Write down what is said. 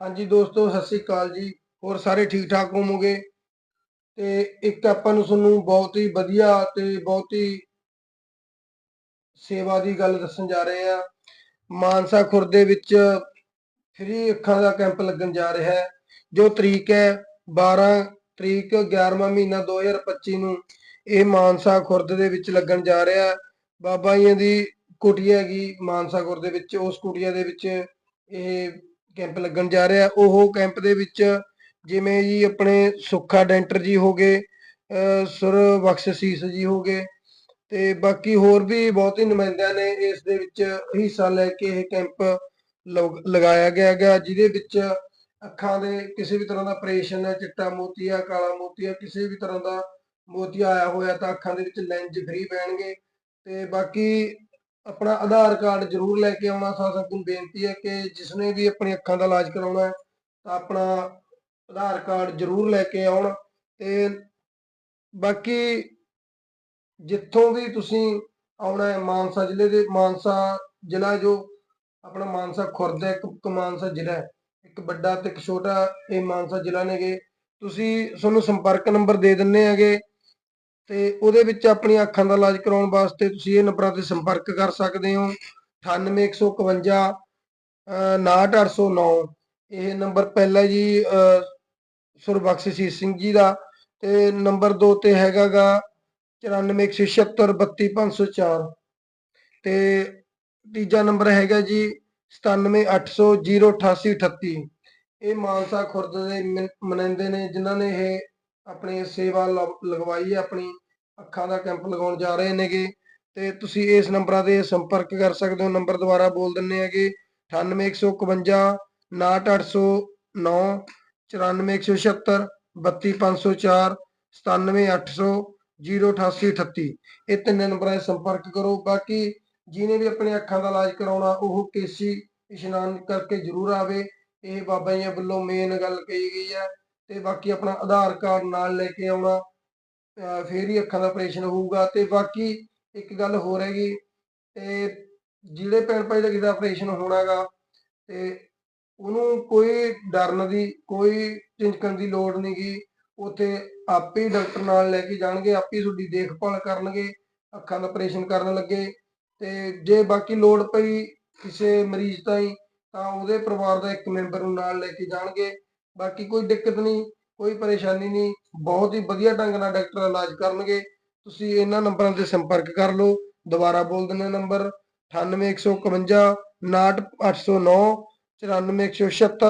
ਹਾਂਜੀ ਦੋਸਤੋ, ਸਤਿ ਸ੍ਰੀ ਅਕਾਲ ਜੀ। ਹੋਰ ਸਾਰੇ ਠੀਕ ਠਾਕ ਹੋਵੋਗੇ? ਤੇ ਇੱਕ ਆਪਾਂ ਨੂੰ ਤੁਹਾਨੂੰ ਬਹੁਤ ਹੀ ਵਧੀਆ ਤੇ ਬਹੁਤ ਹੀ ਸੇਵਾ ਦੀ ਗੱਲ ਦੱਸਣ ਜਾ ਰਹੇ ਆ ਮਾਨਸਾ ਖੁਰਦ ਦੇ ਵਿੱਚ ਫ੍ਰੀ ਅੱਖਾਂ ਦਾ ਕੈਂਪ ਲੱਗਣ ਜਾ ਰਿਹਾ ਹੈ। ਜੋ ਤਰੀਕ ਹੈ 12 ਤਰੀਕ 11ਵਾਂ ਮਹੀਨਾ 2025 ਨੂੰ ਇਹ ਮਾਨਸਾ ਖੁਰਦ ਦੇ ਵਿੱਚ ਲੱਗਣ ਜਾ ਰਿਹਾ ਹੈ। ਬਾਬਾ ਜੀਆਂ ਦੀ ਕੁਟੀਆ ਹੈਗੀ ਮਾਨਸਾ ਖੁਰਦ ਦੇ ਵਿੱਚ, ਉਸ ਕੁਟੀਆ ਦੇ ਵਿੱਚ ਇਹ ਕੈਂਪ ਲੱਗਣ ਜਾ ਰਿਹਾ। ਉਹ ਕੈਂਪ ਦੇ ਵਿੱਚ ਜਿਵੇਂ ਜੀ ਆਪਣੇ ਸੁੱਖਾ ਡੈਂਟਰ ਜੀ ਹੋ ਸੁਰ ਬਖਸ਼ ਜੀ ਹੋ ਤੇ ਬਾਕੀ ਹੋਰ ਵੀ ਬਹੁਤ ਹੀ ਨੁਮਾਇੰਦਿਆਂ ਨੇ ਇਸ ਦੇ ਵਿੱਚ ਹਿੱਸਾ ਲੈ ਕੇ ਇਹ ਕੈਂਪ ਲਗਾਇਆ ਗਿਆ ਹੈਗਾ। ਜਿਹਦੇ ਵਿੱਚ ਅੱਖਾਂ ਦੇ ਕਿਸੇ ਵੀ ਤਰ੍ਹਾਂ ਦਾ ਆਪਰੇਸ਼ਨ ਹੈ, ਚਿੱਟਾ ਮੋਤੀਆ, ਕਾਲਾ ਮੋਤੀਆ, ਕਿਸੇ ਵੀ ਤਰ੍ਹਾਂ ਦਾ ਮੋਤੀਆ ਆਇਆ ਹੋਇਆ ਤਾਂ ਅੱਖਾਂ ਦੇ ਵਿੱਚ ਲੈਂਜ ਫ੍ਰੀ ਪੈਣਗੇ। ਤੇ ਬਾਕੀ ਆਪਣਾ ਆਧਾਰ ਕਾਰਡ ਜ਼ਰੂਰ ਲੈ ਕੇ ਆਉਣਾ ਸਾਡਾ ਨੂੰ ਬੇਨਤੀ ਹੈ ਕਿ ਜਿਸਨੇ ਵੀ ਆਪਣੀ ਅੱਖਾਂ ਦਾ ਇਲਾਜ ਕਰਾਉਣਾ ਹੈ, ਤਾਂ ਆਪਣਾ ਆਧਾਰ ਕਾਰਡ ਜ਼ਰੂਰ ਲੈ ਕੇ ਆਉਣ ਤੇ ਬਾਕੀ ਜਿੱਥੋਂ ਵੀ ਤੁਸੀਂ ਆਉਣਾ ਹੈ, ਮਾਨਸਾ ਜ਼ਿਲ੍ਹੇ ਦੇ, ਮਾਨਸਾ ਜ਼ਿਲ੍ਹਾ ਜੋ ਆਪਣਾ ਮਾਨਸਾ ਖੁਰਦ ਹੈ, ਇੱਕ ਇੱਕ ਮਾਨਸਾ ਜ਼ਿਲ੍ਹਾ ਹੈ, ਇੱਕ ਵੱਡਾ ਤੇ ਇੱਕ ਛੋਟਾ ਇਹ ਮਾਨਸਾ ਜ਼ਿਲ੍ਹਾ ਨੇਗੇ। ਤੁਸੀਂ ਤੁਹਾਨੂੰ ਸੰਪਰਕ ਨੰਬਰ ਦੇ ਦਿੰਨੇ ਹੈਗੇ ਤੇ ਉਹਦੇ ਵਿੱਚ ਆਪਣੀਆਂ ਅੱਖਾਂ ਦਾ ਇਲਾਜ ਕਰਾਉਣ ਵਾਸਤੇ ਤੁਸੀਂ ਇਹ ਨੰਬਰਾਂ ਤੇ ਸੰਪਰਕ ਕਰ ਸਕਦੇ ਹੋ। 98151 ਅਹ 69809 ਇਹ ਨੰਬਰ ਪਹਿਲਾ ਜੀ, ਅਹ ਸੁਰਬਖਸ਼ ਸਿੰਘ ਜੀ ਦਾ ਤੇ ਨੰਬਰ 2 ਤੇ ਹੈਗਾਗਾ 9417632504 ਤੇ ਤੀਜਾ ਨੰਬਰ ਹੈਗਾ ਜੀ 9780088838 ਇਹ ਮਾਨਸਾ ਖੁਰਦ ਦੇ ਮਨਿੰਦੇ ਨੇ, ਜਿਨ੍ਹਾਂ ਨੇ ਇਹ ਆਪਣੇ ਸੇਵਾ ਲਗਵਾਈ ਹੈ, ਆਪਣੀ ਅੱਖਾਂ ਦਾ ਕੈਂਪ ਲਗਾਉਣ ਜਾ ਰਹੇ ਨੇਗੇ। ਤੇ ਤੁਸੀਂ ਇਸ ਨੰਬਰਾਂ ਤੇ ਸੰਪਰਕ ਕਰ ਸਕਦੇ ਹੋ। ਨੰਬਰ ਦੁਬਾਰਾ ਬੋਲ ਦਿੰਨੇ ਹੈਗੇ 98151 69809 94176 32504 97800 08838 ਇਹ ਤਿੰਨ ਨੰਬਰਾਂ 'ਤੇ ਸੰਪਰਕ ਕਰੋ। ਬਾਕੀ ਜਿਹਨੇ ਵੀ ਆਪਣੇ ਅੱਖਾਂ ਦਾ ਇਲਾਜ ਕਰਾਉਣਾ, ਉਹ ਕੇਸੀ ਇਸ਼ਨਾਨ ਕਰਕੇ ਜ਼ਰੂਰ ਆਵੇ। ਇਹ ਬਾਬਾ ਜੀ ਵੱਲੋਂ ਮੇਨ ਗੱਲ ਕਹੀ ਗਈ ਹੈ। ਤੇ ਬਾਕੀ ਆਪਣਾ ਆਧਾਰ ਕਾਰਡ ਨਾਲ ਲੈ ਕੇ ਆਉਣਾ, ਅਹ ਫੇਰ ਹੀ ਅੱਖਾਂ ਦਾ ਆਪਰੇਸ਼ਨ ਹੋਊਗਾ ਤੇ ਬਾਕੀ ਇੱਕ ਗੱਲ ਹੋਰ ਹੈਗੀ, ਤੇ ਜਿਹੜੇ ਭੈਣ ਭਾਈ ਦਾ ਕਿਸੇ ਦਾ ਆਪਰੇਸ਼ਨ ਹੋਣਾਗਾ ਤੇ ਉਹਨੂੰ ਕੋਈ ਡਰਨ ਦੀ, ਕੋਈ ਝਿੰਜਕਣ ਦੀ ਲੋੜ ਨਹੀਂਗੀ ਉੱਥੇ ਆਪੇ ਡਾਕਟਰ ਨਾਲ ਲੈ ਕੇ ਜਾਣਗੇ, ਆਪੇ ਤੁਹਾਡੀ ਦੇਖਭਾਲ ਕਰਨਗੇ, ਅੱਖਾਂ ਦਾ ਆਪਰੇਸ਼ਨ ਕਰਨ ਲੱਗੇ, ਤੇ ਜੇ ਬਾਕੀ ਲੋੜ ਪਈ ਕਿਸੇ ਮਰੀਜ਼ ਤਾਈਂ, ਤਾਂ ਉਹਦੇ ਪਰਿਵਾਰ ਦਾ ਇੱਕ ਮੈਂਬਰ ਨੂੰ ਨਾਲ ਲੈ ਕੇ ਜਾਣਗੇ ਬਾਕੀ ਕੋਈ ਦਿੱਕਤ ਨਹੀਂ, ਕੋਈ ਪਰੇਸ਼ਾਨੀ ਨਹੀਂ, ਬਹੁਤ ਹੀ ਵਧੀਆ ਢੰਗ ਨਾਲ ਡਾਕਟਰ ਇਲਾਜ ਕਰਨਗੇ। ਤੁਸੀਂ ਇਹਨਾਂ ਨੰਬਰਾਂ ਤੇ ਸੰਪਰਕ ਕਰ ਲਓ। ਦੁਬਾਰਾ ਬੋਲ ਦਿੰਦੇ ਨੰਬਰ 98151 69809 94176